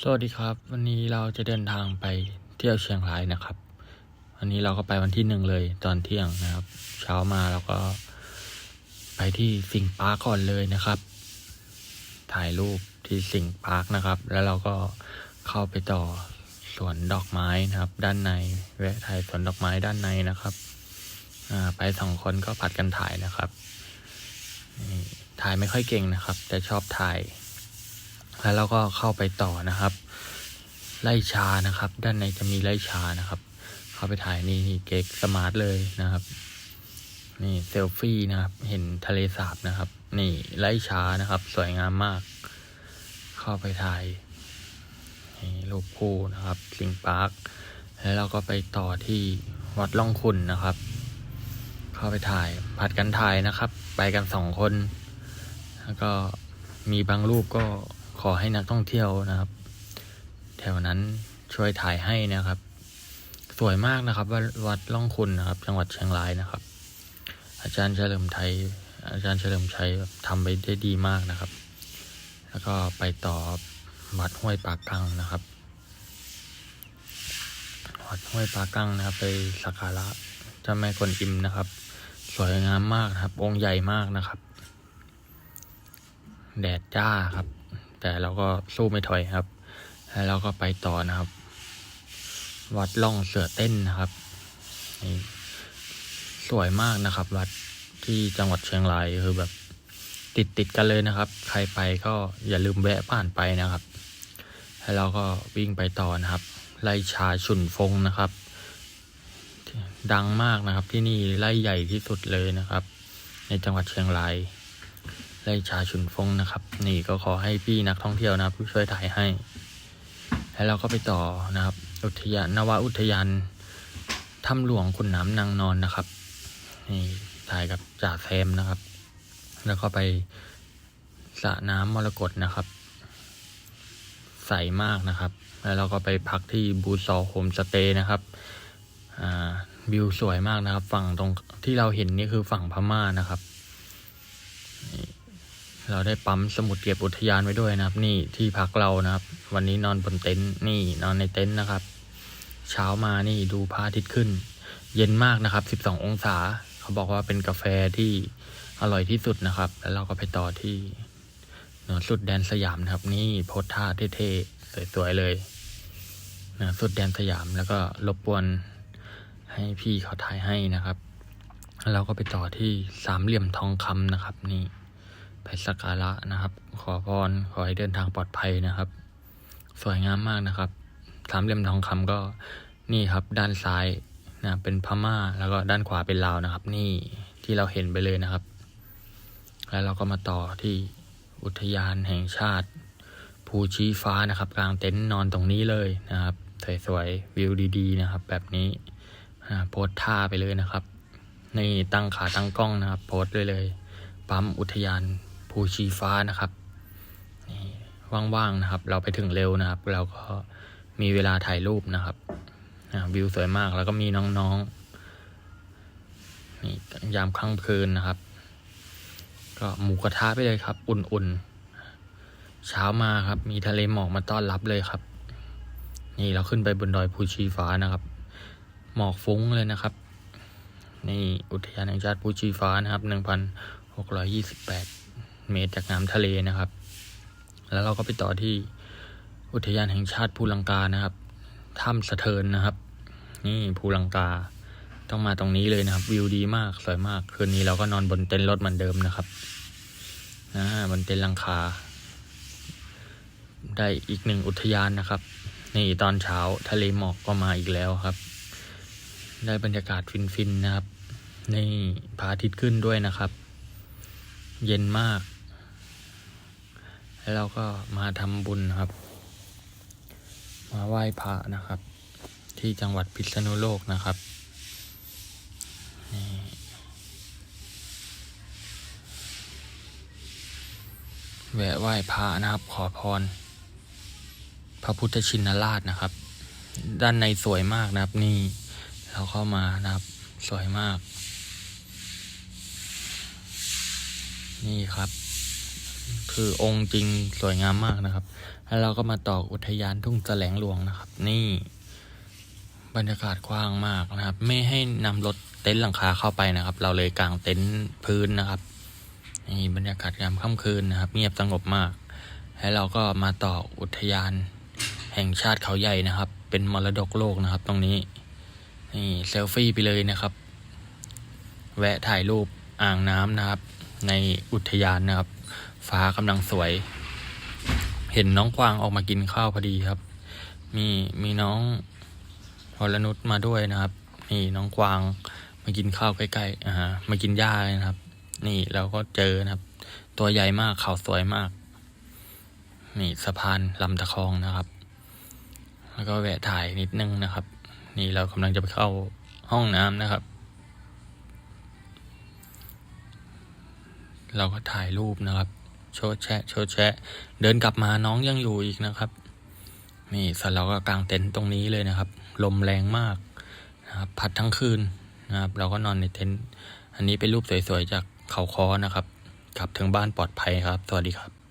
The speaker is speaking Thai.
สวัสดีครับ วันนี้เราจะเดินทางไปเที่ยวเชียงรายนะครับ วันนี้เราก็ไปวันที่หนึ่งเลยตอนเที่ยงนะครับ เช้ามาเราก็ไปที่สิงปาร์คก่อนเลยนะครับ ถ่ายรูปที่สิงปาร์คนะครับ แล้วเราก็เข้าไปต่อสวนดอกไม้นะครับ ด้านในแวะถ่ายสวนดอกไม้ด้านในนะครับอ่าไปสองคนก็ผัดกันถ่ายนะครับนี่ถ่ายไม่ค่อยเก่งนะครับ แต่ชอบถ่าย แล้วเราก็เข้าไปต่อนะครับไล่ชานะครับ ด้านในจะมีไล่ชานะครับ เข้าไปถ่ายนี่นี่เก๊กสมาร์ทเลยนะครับนี่เซลฟี่นะครับ เห็นทะเลสาบนะครับ นี่ไล่ชานะครับ สวยงามมาก เข้าไปถ่ายนี่รูปคู่นะครับสิงห์ปาร์คแล้วเราก็ไปต่อที่วัดล่องขุนนะครับ เข้าไปถ่ายผัดกันถ่ายนะครับ ไปกันสองคน แล้วก็มีบางรูปก็ ขอให้นักท่องเที่ยวนะครับ แถวนั้นช่วยถ่ายให้นะครับ สวยมากนะครับวัดวัดล่องคุณนะครับ จังหวัดเชียงรายนะครับ อาจารย์เฉลิมไทยอาจารย์เฉลิมชัยแบบทำไปได้ดีมากนะครับ แล้วก็ไปต่อวัดห้วยปากกังนะครับวัดห้วยปากกังนะครับ ไปสักการะเจ้าแม่กวนอิมนะครับ สวยงามมากครับ องค์ใหญ่มากนะครับ แดดจ้าครับ แต่เราก็สู้ไม่ถอยครับ แล้วเราก็ไปต่อนะครับ วัดล่องเสือเต้นนะครับนี่สวยมากนะครับ วัดที่จังหวัดเชียงรายคือแบบติดติดๆกันเลยนะครับ ใครไปก็อย่าลืมแวะผ่านไปนะครับแล้วเราก็วิ่งไปต่อนะครับไล่ชาชุนฟงนะครับ ดังมากนะครับที่นี่ไล่ใหญ่ที่สุดเลยนะครับ ในจังหวัดเชียงราย ไล่ชาชุนฟงนะครับ นี่ก็ขอให้พี่นักท่องเที่ยวนะครับช่วยถ่ายให้ แล้วเราก็ไปต่อนะครับ อุทยานนวอุทยานถ้ำหลวงขุนน้ำนางนอนนะครับนี่ถ่ายกับจ่าแซมนะครับ แล้วก็ไปสระน้ำมรกตนะครับ ใสมากนะครับ แล้วเราก็ไปพักที่บูซอโฮมสเตย์นะครับอ่าวิวสวยมากนะครับ ฝั่งตรงที่เราเห็นนี่คือฝั่งพม่านะครับ เราได้ปั๊มสมุดเก็บอุทยานไว้ด้วยนะครับ นี่ที่พักเรานะครับ วันนี้นอนบนเต็นท์นี่นอนในเต็นท์นะครับ เช้ามานี่ดูพระอาทิตย์ขึ้น เย็นมากนะครับ 12 องศา เขาบอกว่าเป็นกาแฟที่อร่อยที่สุดนะครับ แล้วเราก็ไปต่อที่เหนือสุดแดนสยามนะครับ นี่โพสท่าเท่ๆสวยๆเลยเหนือสุดแดนสยามแล้วก็รบกวนให้พี่เขาถ่ายให้นะครับ แล้วเราก็ไปต่อที่สามเหลี่ยมทองคำนะครับนี่ ไปสักการะนะครับ ขอพรขอให้เดินทางปลอดภัยนะครับ สวยงามมากนะครับ สามเหลี่ยมทองคำก็นี่ครับ ด้านซ้ายนะเป็นพม่าแล้วก็ด้านขวาเป็นลาวนะครับ นี่ที่เราเห็นไปเลยนะครับ แล้วเราก็มาต่อที่อุทยานแห่งชาติ ภูชีฟ้านะครับ กลางเต็นท์นอนตรงนี้เลยนะครับสวยๆวิวดีๆนะครับ แบบนี้อ่าโพสท่าไปเลยนะครับ นี่ตั้งขาตั้งกล้องนะครับ โพสเลยเลย ปั๊มอุทยาน ภูชีฟ้านะครับว่างๆนะครับ เราไปถึงเร็วนะครับ เราก็มีเวลาถ่ายรูปนะครับวิวสวยมากแล้วก็มีน้องๆนี่ยามค่ำคืนนะครับ ก็หมูกระทะไปเลยครับ อุ่นๆ เช้ามาครับ มีทะเลหมอกมาต้อนรับเลยครับ นี่เราขึ้นไปบนดอยภูชีฟ้านะครับ หมอกฟุ้งเลยนะครับนี่อุทยานแห่งชาติภูชีฟ้านะครับหนึ่งพันหกร้อยี่สิบแปด เมตรจากน้ำทะเลนะครับ แล้วเราก็ไปต่อที่อุทยานแห่งชาติภูลังกานะครับถ้ำสะเทินนะครับ นี่ภูลังกาต้องมาตรงนี้เลยนะครับ วิวดีมากสวยมากคืนนี้เราก็นอนบนเต็นท์รถเหมือนเดิมนะครับอ่าบนเต็นท์หลังคา ได้อีกหนึ่งอุทยานนะครับ นี่ตอนเช้าทะเลหมอกก็มาอีกแล้วครับ ได้บรรยากาศฟินๆนะครับ นี่พระอาทิตย์ขึ้นด้วยนะครับ เย็นมาก แล้วเราก็มาทำบุญครับ มาไหว้พระนะครับ ที่จังหวัดพิษณุโลกนะครับนี่แวะไหว้พระนะครับ ขอพร พระพุทธชินราชนะครับ ด้านในสวยมากนะครับ นี่เราเข้ามานะครับสวยมาก นี่ครับ คือองค์จริงสวยงามมากนะครับ แล้วเราก็มาต่ออุทยานทุ่งแสลงหลวงนะครับ นี่บรรยากาศกว้างมากนะครับ ไม่ให้นำรถเต็นท์หลังคาเข้าไปนะครับ เราเลยกางเต็นท์พื้นนะครับนี่บรรยากาศยามค่ำคืนนะครับ เงียบสงบมาก แล้วเราก็มาต่ออุทยานแห่งชาติเขาใหญ่นะครับ เป็นมรดกโลกนะครับ ตรงนี้นี่เซลฟี่ไปเลยนะครับ แวะถ่ายรูปอ่างน้ำนะครับ ในอุทยานนะครับ ฟ้ากำลังสวย เห็นน้องกวางออกมากินข้าวพอดีครับ มีมีน้องวรนุชมาด้วยนะครับ นี่น้องกวางมากินข้าวใกล้ๆอ่ามากินหญ้าเลยนะครับ นี่เราก็เจอนะครับ ตัวใหญ่มากเขาสวยมาก นี่สะพานลำตะคองนะครับ แล้วก็แวะถ่ายนิดนึงนะครับ นี่เรากำลังจะไปเข้าห้องน้ำนะครับเราก็ถ่ายรูปนะครับ โชดแชะโชดแชะ เดินกลับมาน้องยังอยู่อีกนะครับ นี่เสร็จเราก็กางเต็นท์ตรงนี้เลยนะครับ ลมแรงมากนะครับพัดทั้งคืนนะครับ เราก็นอนในเต็นท์อันนี้เป็นรูปสวยๆจากเขาคอนะครับ กลับถึงบ้านปลอดภัยครับ สวัสดีครับ